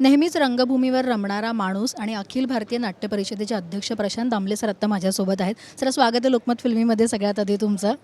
नेहमीच रंगभूमीवर रमणारा माणूस आणि अखिल भारतीय नाट्य परिषदेचे अध्यक्ष प्रशांत दामले सर आत्ता माझ्यासोबत आहेत. सर स्वागत आहे लोकमत फिल्मीमध्ये सगळ्यात आधी तुमचं.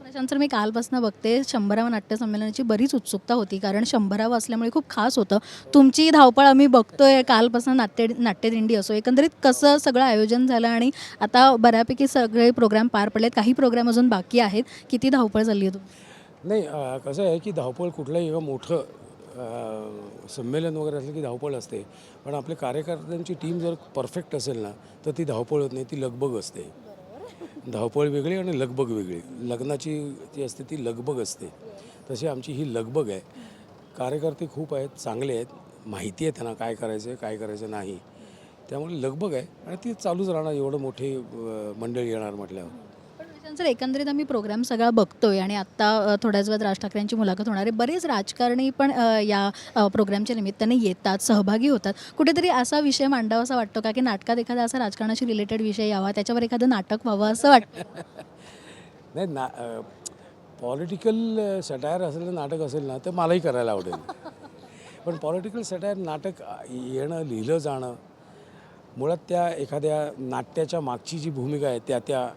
प्रशांत सर मी कालपासून बघते शंभरावं नाट्यसंमेलनाची बरीच उत्सुकता होती कारण शंभरावं असल्यामुळे खूप खास होतं. तुमची धावपळ आम्ही बघतोय कालपासून नाट्य नाट्यदिंडी असो एकंदरीत कसं सगळं आयोजन झालं आणि आता बऱ्यापैकी सगळे प्रोग्राम पार पडलेत काही प्रोग्राम अजून बाकी आहेत. किती धावपळ झाली आहे तुम्ही नाही कसं आहे की धावपळ कुठलंही एवढं मोठं संमेलन वगैरे असलं की धावपळ असते. पण आपल्या कार्यकर्त्यांची टीम जर परफेक्ट असेल ना तर ती धावपळ होत नाही ती लगबग असते. धावपळ वेगळी आणि लगबग वेगळी. लग्नाची जी असते ती लगबग असते. तशी आमची ही लगबग आहे. कार्यकर्ते खूप आहेत चांगले आहेत. माहिती आहे त्यांना काय करायचं आहे काय करायचं नाही. त्यामुळे लगबग आहे आणि ती चालूच राहणार एवढं मोठे मंडळी येणार म्हटल्यावर. सर एकंदरीत आम्ही प्रोग्राम सगळा बघतोय आणि आत्ता थोड्याच वेळात राज ठाकरेंची मुलाखत होणार आहे. बरेच राजकारणी पण या प्रोग्रामच्या निमित्ताने येतात सहभागी होतात. कुठेतरी असा विषय मांडावा असा वाटतो का की नाटकात एखादा असा राजकारणाशी रिलेटेड विषय यावा त्याच्यावर एखादं नाटक व्हावं असं वाटतं? नाही ना पॉलिटिकल सटायर असलेलं नाटक असेल ना तर मलाही करायला आवडेल. पण पॉलिटिकल सटायर नाटक येणं लिहिलं जाणं मुळात त्या एखाद्या नाट्याच्या मागची जी भूमिका आहे त्या त्या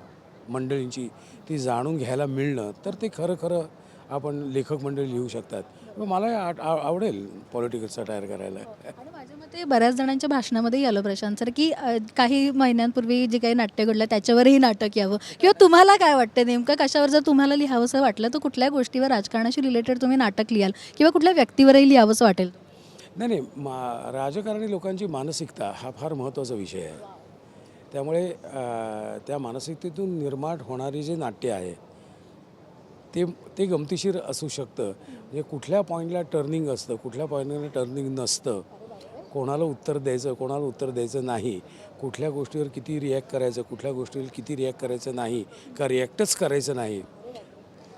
मंडळींची ती जाणून घ्यायला मिळणं तर ते खरं खरं आपण लेखक मंडळी लिहू शकतात. मग मला आवडेल पॉलिटिकल सटायर करायला. माझ्या मते बऱ्याच जणांच्या भाषणामध्येही आलं प्रशांत सर की काही महिन्यांपूर्वी जे काही नाट्य घडलं त्याच्यावरही नाटक यावं. किंवा तुम्हाला काय वाटतं नेमकं? कशावर जर तुम्हाला लिहावंसं वाटलं तर कुठल्या गोष्टीवर राजकारणाशी रिलेटेड तुम्ही नाटक लिहाल? किंवा कुठल्या व्यक्तीवरही लिहावंसं वाटेल? नाही नाही मा राजकारणी लोकांची मानसिकता हा फार महत्त्वाचा विषय आहे. त्यामुळे त्या मानसिकतेतून निर्माण होणारी जे नाट्य आहे ते ते गमतीशीर असू शकतं. म्हणजे कुठल्या पॉईंटला टर्निंग असतं कुठल्या पॉईंटला टर्निंग नसतं कोणाला उत्तर द्यायचं कोणाला उत्तर द्यायचं नाही कुठल्या गोष्टीवर किती रिॲक्ट करायचं कुठल्या गोष्टीवर किती रिॲक्ट करायचं नाही का रिॲक्टच करायचं नाही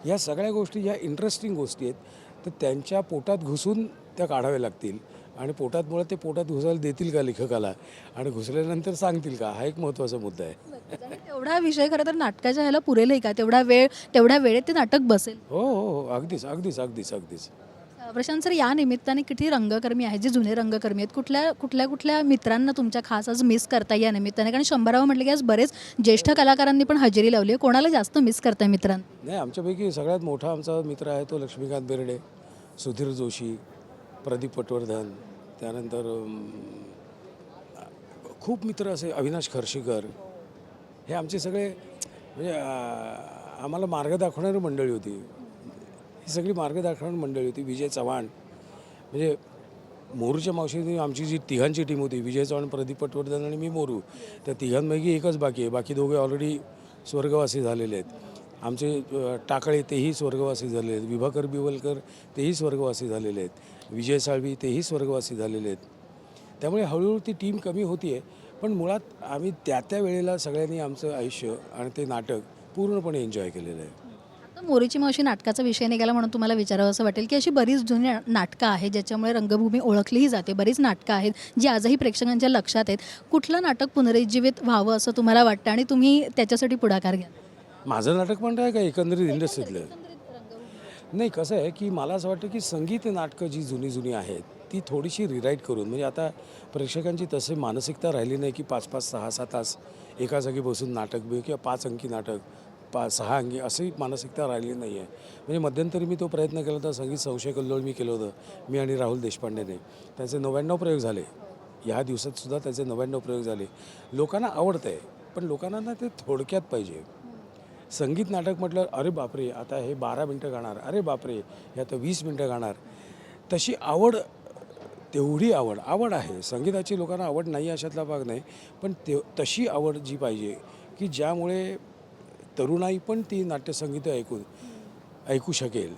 या सगळ्या गोष्टी या इंटरेस्टिंग गोष्टी आहेत तर त्यांच्या पोटात घुसून त्या काढाव्या लागतील. आणि पोटात मुळे ते पोटात घुसायला देतील का लेखकाला? आणि घुसल्यानंतर सांगतील का? हा एक महत्त्वाचा मुद्दा आहे. तेवढा विषय खरं तर नाटकाच्या ह्याला पुरेलही का? तेवढा वेळ तेवढ्या वेळेत ते नाटक बसेल. हो हो हो. अगदीच अगदीच अगदीच अगदीच. प्रशांत सर या निमित्ताने किती रंगकर्मी आहेत जे जुने रंगकर्मी आहेत? कुठल्या कुठल्या कुठल्या मित्रांना तुमच्या खास आज मिस करताय या निमित्ताने? कारण शंभरावं म्हटलं की आज बरेच ज्येष्ठ कलाकारांनी पण हजेरी लावली आहे. कोणाला जास्त मिस करताय मित्रांना? नाही आमच्यापैकी सगळ्यात मोठा आमचा मित्र आहे तो लक्ष्मीकांत बेर्डे सुधीर जोशी प्रदीप पटवर्धन त्यानंतर खूप मित्र असे अविनाश खर्शीकर. हे आमचे सगळे म्हणजे आम्हाला मार्ग दाखवणारी मंडळी होती. ही सगळी मार्ग दाखवणारी मंडळी होती. विजय चव्हाण. म्हणजे मोरूच्या मावशी आमची जी तिघांची टीम होती विजय चव्हाण प्रदीप पटवर्धन आणि मी मोरू. त्या तिघांपैकी एकच बाकी आहे. बाकी दोघे ऑलरेडी स्वर्गवासी झालेले आहेत. आमचे टाकळे तेही स्वर्गवासी झालेले आहेत. विभाकर बिवलकर तेही स्वर्गवासी झालेले आहेत. विजय साळवी तेही स्वर्गवासी झालेले आहेत. त्यामुळे हळूहळू ती टीम कमी होती आहे पण मुळात आम्ही त्या त्या वेळेला सगळ्यांनी आमचं आयुष्य आणि ते नाटक पूर्णपणे एन्जॉय केलेलं आहे. मोरीची मावशी नाटकाचा विषय निघाला म्हणून तुम्हाला विचारावं असं वाटेल की अशी बरीच जुनी नाटकं आहेत ज्याच्यामुळे रंगभूमी ओळखलीही जाते. बरीच नाटकं आहेत जी आजही प्रेक्षकांच्या लक्षात आहेत. कुठलं नाटक पुनरुज्जीवित व्हावं असं तुम्हाला वाटतं आणि तुम्ही त्याच्यासाठी पुढाकार घ्या माझं नाटक पण आहे का एकंदरीत इंडस्ट्रीतलं नाही कसं आहे की मला असं वाटतं की संगीत नाटकं जी जुनी जुनी आहेत ती थोडीशी रिराईट करून म्हणजे आता प्रेक्षकांची तसे मानसिकता राहिली नाही की पाच पाच सहा सहा तास एका जागी बसून नाटक बी किंवा पाच अंकी नाटक पा सहा अंकी अशी मानसिकता राहिली नाही आहे. म्हणजे मध्यंतरी मी तो प्रयत्न केला होता संगीत संशय कल्लोळ मी केलं होतं मी आणि राहुल देशपांडेने. त्याचे नव्याण्णव प्रयोग झाले. ह्या दिवसातसुद्धा त्याचे नव्याण्णव प्रयोग झाले. लोकांना आवडतं आहे पण लोकांना ना ते थोडक्यात पाहिजे. संगीत नाटक म्हटलं अरे बापरे आता हे बारा मिनटं गाणार अरे बापरे हे आता वीस मिनटं गाणार. तशी आवड तेवढी आवड आवड आहे. संगीताची लोकांना आवड नाही अशातला भाग नाही पण ते तशी आवड जी पाहिजे की ज्यामुळे तरुणाई पण ती नाट्यसंगीत ऐकून ऐकू शकेल.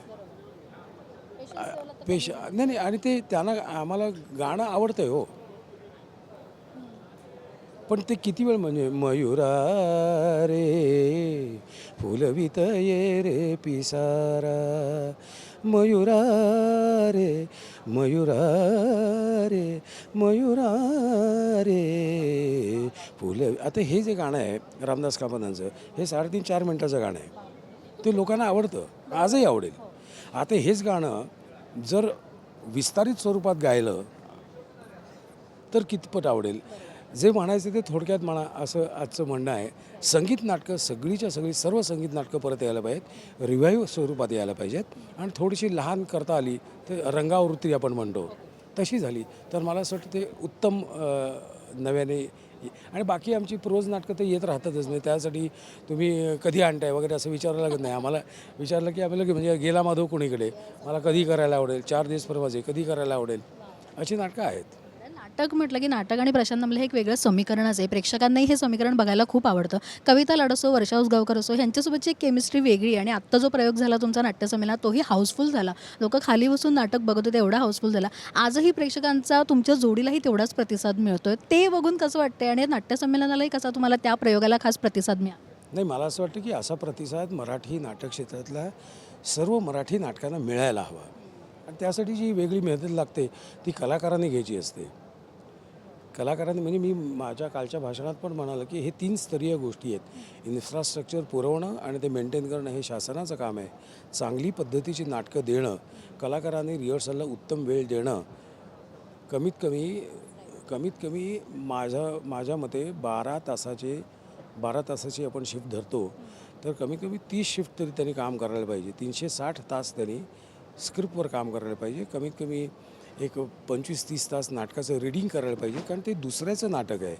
पेश नाही नाही आणि ते त्यांना आम्हाला गाणं आवडतं आहे हो. पण ते किती वेळ म्हणजे मयुरा रे फुलवित ये रे पिसारा. मयुरा रे मयुरा रे मयुरा रे फुल आता हे जे गाणं आहे रामदास कामतांचं हे साडेतीन चार मिनटाचं गाणं आहे. ते लोकांना आवडतं आजही आवडेल. आता हेच गाणं जर विस्तारित स्वरूपात गायलं तर कितपत आवडेल? जे म्हणायचं ते थोडक्यात म्हणा असं आजचं म्हणणं आहे. संगीत नाटकं सगळीच्या सगळी सर्व संगीत नाटकं परत यायला पाहिजेत. रिव्हाईव्ह स्वरूपात यायला पाहिजेत. आणि थोडीशी लहान करता आली तर रंगावृत्ती आपण म्हणतो. तशी झाली. तर मला असं वाटतं ते उत्तम नव्याने आणि बाकी आमची प्रोज नाटकं तर येत राहतातच नाही. त्यासाठी तुम्ही कधी आणताय वगैरे असं विचारायला लागत नाही. आम्हाला विचारलं की आम्हाला की म्हणजे गेला माधव कुणीकडे? मला कधी करायला आवडेल? चार दिवस परवाजे कधी करायला आवडेल? अशी नाटकं आहेत. नाटक म्हटलं की नाटक आणि प्रशांत हे एक वेगळं समीकरणच आहे. प्रेक्षकांनाही हे समीकरण बघायला खूप आवडतं. कविता लाड असो वर्षा उसगावकर असो ह्यांच्यासोबतची एक केमिस्ट्री वेगळी आणि आत्ता जो प्रयोग झाला तुमचा नाट्यसंमेलनात तोही हाऊसफुल झाला. लोक खाली बसून नाटक बघत होते एवढा हाऊसफुल झाला. आजही प्रेक्षकांचा तुमच्या जोडीलाही तेवढाच प्रतिसाद मिळतोय. ते बघून कसं वाटतंय आणि नाट्यसंमेलनालाही कसा तुम्हाला त्या प्रयोगाला खास प्रतिसाद मिळाला? नाही मला असं वाटतं की असा प्रतिसाद मराठी नाटक क्षेत्रातल्या सर्व मराठी नाटकांना मिळायला हवा. आणि त्यासाठी जी वेगळी मेहनत लागते ती कलाकारांनी घ्यायची असते. कलाकारांनी म्हणजे मी माझ्या कालच्या भाषणात पण म्हणालो की हे तीन स्तरीय गोष्टी आहेत. इन्फ्रास्ट्रक्चर पुरवणं आणि ते मेंटेन करणं हे शासनाचं काम आहे. चांगली पद्धतीची नाटकं देणं कलाकारांनी रिहर्सलला उत्तम वेळ देणं कमीत कमी कमीत कमी माझ्या माझ्या मते बारा तासाचे बारा तासाची आपण शिफ्ट धरतो तर कमीत कमी तीस शिफ्ट तरी त्यांनी काम करायला पाहिजे. तीनशे साठ तास त्यांनी स्क्रिप्टवर काम करायला पाहिजे. कमीत कमी एक पंचवीस तीस तास नाटकाचं रिडिंग करायला पाहिजे कारण ते दुसऱ्याचं नाटक आहे.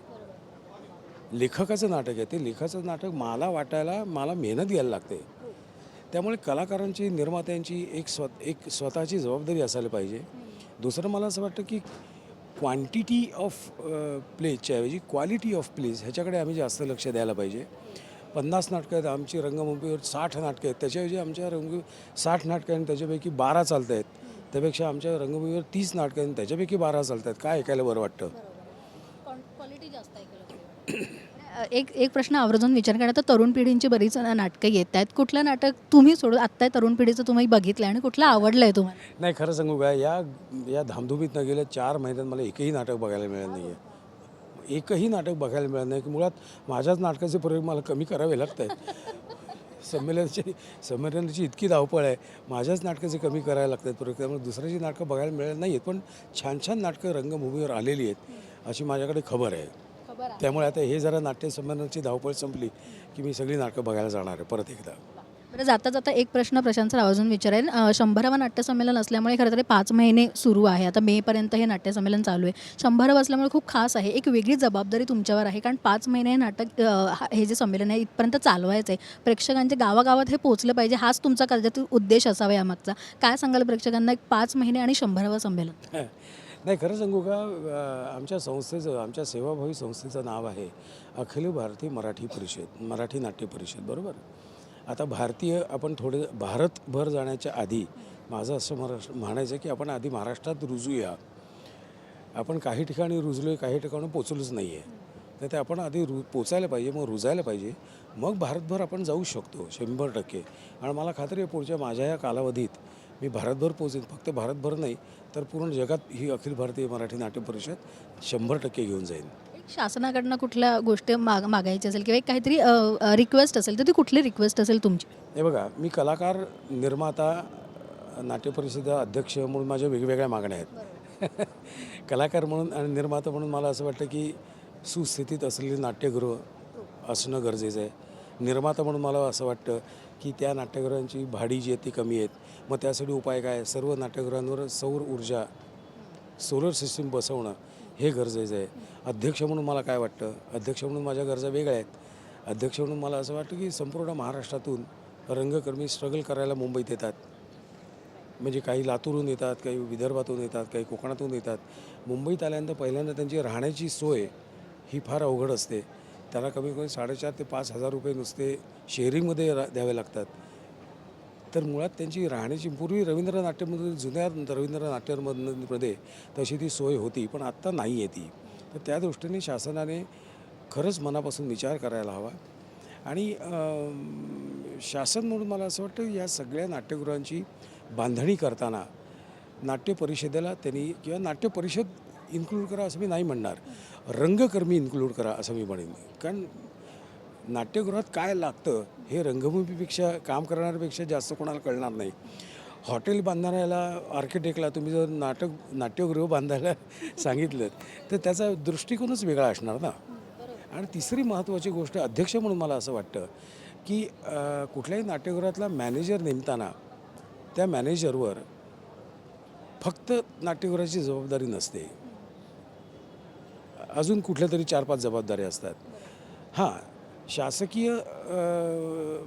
लेखकाचं नाटक आहे. ते लेखाचं नाटक मला वाटायला मला मेहनत घ्यायला लागते. त्यामुळे कलाकारांची निर्मात्यांची एक स्व एक स्वतःची जबाबदारी असायला पाहिजे. दुसरं मला असं वाटतं की क्वांटिटी ऑफ प्लेजच्या ऐवजी क्वालिटी ऑफ प्लेज ह्याच्याकडे आम्ही जास्त लक्ष द्यायला पाहिजे. पन्नास नाटकं आहेत आमची रंगभूमीवर साठ नाटकं आहेत. त्याच्याऐवजी आमच्या रंग साठ नाटकं आहेत आणि त्याच्यापैकी बारा चालत आहेत त्यापेक्षा आमच्या रंगभूमीवर तीस नाटकं आहेत आणि त्याच्यापैकी बारा चालत आहेत काय ऐकायला बरं वाटतं? क्वालिटी जास्त एक एक प्रश्न आवर्जून विचार करा. तर तरुण पिढींची बरीच नाटकं येत आहेत. कुठलं नाटक तुम्ही सोडून आत्ता तरुण पिढीचं तुम्ही बघितलं आणि कुठलं आवडलं आहे तुम्हाला? नाही खरं सांगू का? या या धामधुमीत न गेल्या चार महिन्यात मला एकही नाटक बघायला मिळालं नाही आहे एकही नाटक बघायला मिळालं नाही. की मुळात माझ्याच नाटकाचे प्रयोग मला कमी करावे लागत आहेत संमेलनाची संमेलनाची इतकी धावपळ आहे. माझ्याच नाटकाचे कमी करायला लागतात प्रयोग त्यामुळे दुसऱ्याची नाटकं बघायला मिळाली नाही आहेत पण छान छान नाटकं रंगभूमीवर आलेली आहेत अशी माझ्याकडे खबर आहे. त्यामुळे आता हे जरा नाट्य संमेलनाची धावपळ संपली की मी सगळी नाटकं बघायला जाणार आहे परत एकदा. बरं जाता जाता एक प्रश्न प्रशांत सर आवर्जून विचारेन. शंभरावं नाट्यसंमेलन असल्यामुळे खरं तर हे पाच महिने सुरू आहे. आता मेपर्यंत हे नाट्यसंमेलन चालू आहे. शंभरावं असल्यामुळे खूप खास आहे. एक वेगळी जबाबदारी तुमच्यावर आहे. कारण पाच महिने हे नाटक हा- हे जे संमेलन आहे इथपर्यंत चालवायचं आहे. प्रेक्षकांच्या गावागावात हे पोचलं पाहिजे. हाच तुमचा कदाचित उद्देश असावा यामागचा काय सांगाल प्रेक्षकांना एक पाच महिने आणि शंभरावं संमेलन? नाही खरं सांगू का? आमच्या संस्थेचं आमच्या सेवाभावी संस्थेचं नाव आहे अखिल भारतीय मराठी परिषद मराठी नाट्य परिषद. बरोबर? आता भारतीय आपण थोडे भारतभर जाण्याच्या आधी माझं असं महाराष्ट्र म्हणायचं की आपण आधी महाराष्ट्रात रुजूया. आपण काही ठिकाणी रुजलो आहे काही ठिकाणी पोचलोच नाही आहे तर ते आपण आधी रु पोचायला पाहिजे मग रुजायला पाहिजे. मग भारतभर आपण जाऊ शकतो शंभर टक्के. आणि मला खात्री आहे पुढच्या माझ्या या कालावधीत मी भारतभर पोचेन. फक्त भारतभर नाही तर पूर्ण जगात ही अखिल भारतीय मराठी नाट्य परिषद शंभर टक्के घेऊन जाईन. शासनाकडनं कुठल्या गोष्टी माग मागायची असेल किंवा एक काहीतरी रिक्वेस्ट असेल तर ती कुठली रिक्वेस्ट असेल तुमची? हे बघा मी कलाकार निर्माता नाट्य परिषद अध्यक्ष म्हणून माझ्या वेगवेगळ्या मागण्या आहेत. कलाकार म्हणून आणि निर्माता म्हणून मला असं वाटतं की सुस्थितीत असलेले नाट्यगृह असणं गरजेचं आहे. निर्माता म्हणून मला असं वाटतं की त्या नाट्यगृहांची भाडी जी आहे ती कमी आहेत. मग त्यासाठी उपाय काय? सर्व नाट्यगृहांवर सौर ऊर्जा सोलर सिस्टीम बसवणं हे गरजेचं आहे. अध्यक्ष म्हणून मला काय वाटतं? अध्यक्ष म्हणून माझ्या गरजा वेगळ्या आहेत. अध्यक्ष म्हणून मला असं वाटतं की संपूर्ण महाराष्ट्रातून रंगकर्मी स्ट्रगल करायला मुंबईत येतात. म्हणजे काही लातूरहून येतात काही विदर्भातून येतात काही कोकणातून येतात. मुंबईत आल्यानंतर पहिल्यांदा त्यांची राहण्याची सोय ही फार अवघड असते. त्याला कमी कमी साडेचार ते पाच हजार रुपये नुसते शेअरिंगमध्ये रा द्यावे लागतात. तर मुळात त्यांची राहण्याची पूर्वी रवींद्र नाट्यमध्ये जुन्या रवींद्र नाट्यमध्ये तशी ती सोय होती पण आत्ता नाही आहे ती. तर त्या दृष्टीने शासनाने खरंच मनापासून विचार करायला हवा. आणि शासन म्हणून मला असं वाटतं या सगळ्या नाट्यगृहांची बांधणी करताना नाट्य परिषदेला त्यांनी किंवा नाट्य परिषद इन्क्लूड करा असं मी नाही म्हणणार. रंगकर्मी इन्क्लूड करा असं मी म्हणेन. कारण नाट्यगृहात काय लागतं हे रंगभूमीपेक्षा काम करणाऱ्यापेक्षा जास्त कोणाला कळणार नाही. हॉटेल बांधणाऱ्याला आर्किटेक्टला तुम्ही जर नाटक नाट्यगृह बांधायला सांगितलं तर त्याचा दृष्टिकोनच वेगळा असणार ना. आणि तिसरी महत्त्वाची गोष्ट अध्यक्ष म्हणून मला असं वाटतं की कुठल्याही नाट्यगृहातला मॅनेजर नेमताना त्या मॅनेजरवर फक्त नाट्यगृहाची जबाबदारी नसते. अजून कुठल्या तरी चार पाच जबाबदाऱ्या असतात. हां शासकीय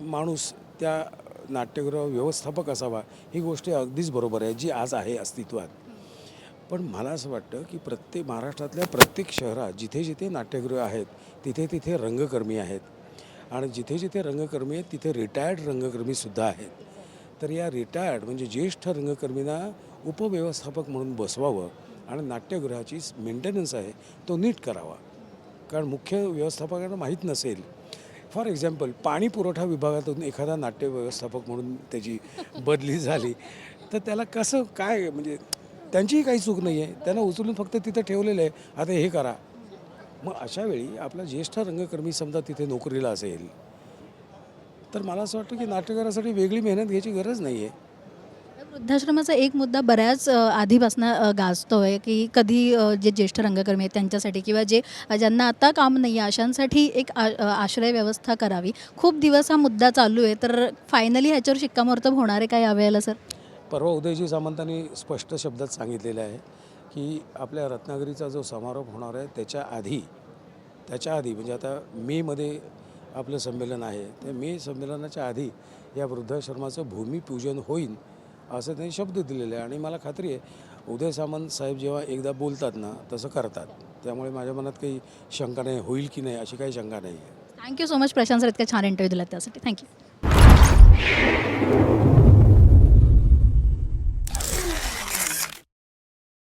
माणूस त्या नाट्यगृह व्यवस्थापक असावा ही गोष्ट अगदीच बरोबर आहे जी आज आहे अस्तित्वात. पण मला असं वाटतं की प्रत्येक महाराष्ट्रातल्या प्रत्येक शहरात जिथे जिथे नाट्यगृह आहेत तिथे तिथे रंगकर्मी आहेत. आणि जिथे जिथे रंगकर्मी आहेत तिथे रिटायर्ड रंगकर्मीसुद्धा आहेत. तर या रिटायर्ड म्हणजे ज्येष्ठ रंगकर्मींना उपव्यवस्थापक म्हणून बसवावं आणि नाट्यगृहाची मेंटेनन्स आहे तो नीट करावा. कारण मुख्य व्यवस्थापकांना माहीत नसेल फॉर एक्झाम्पल पाणी पुरवठा विभागातून एखादा नाट्य व्यवस्थापक म्हणून त्याची बदली झाली तर त्याला कसं काय म्हणजे त्यांचीही काही चूक नाही आहे त्यांना उचलून फक्त तिथं ठेवलेलं आहे. आता हे करा. मग अशा वेळी आपला ज्येष्ठ रंगकर्मी समजा तिथे नोकरीला असेल तर मला असं वाटतं की नाट्यकारासाठी वेगळी मेहनत घ्यायची गरज नाही आहे वृद्धाश्रमाचा एक मुद्दा बऱ्याच आधीपासून अ, गाजतोय की कधी जे ज्येष्ठ रंगकर्मी आहेत त्यांच्यासाठी किंवा जे ज्यांना आता काम नाही आहे अशांसाठी एक आ- आश्रय व्यवस्था करावी. खूप दिवस हा मुद्दा चालू आहे तर फायनली ह्याच्यावर शिक्कामोर्तब होणार आहे काय यावेळेला सर? परवा उदयजी सामंतांनी स्पष्ट शब्दात सांगितलेलं आहे की आपल्या रत्नागिरीचा जो समारोप होणार आहे त्याच्या आधी त्याच्या आधी म्हणजे आता मेमध्ये आपलं संमेलन आहे त्या मे संमेलनाच्या आधी या वृद्धाश्रमाचं भूमिपूजन होईल असं त्यांनी शब्द दिलेले आहे. आणि मला खात्री आहे उदय सामंत साहेब जेव्हा एकदा बोलतात ना तसं करतात. त्यामुळे माझ्या मनात काही शंका नाही होईल की नाही अशी काही शंका नाही आहे. Thank you so much Prashant sir इतका छान इंटरव्ह्यू दिला त्यासाठी. थँक्यू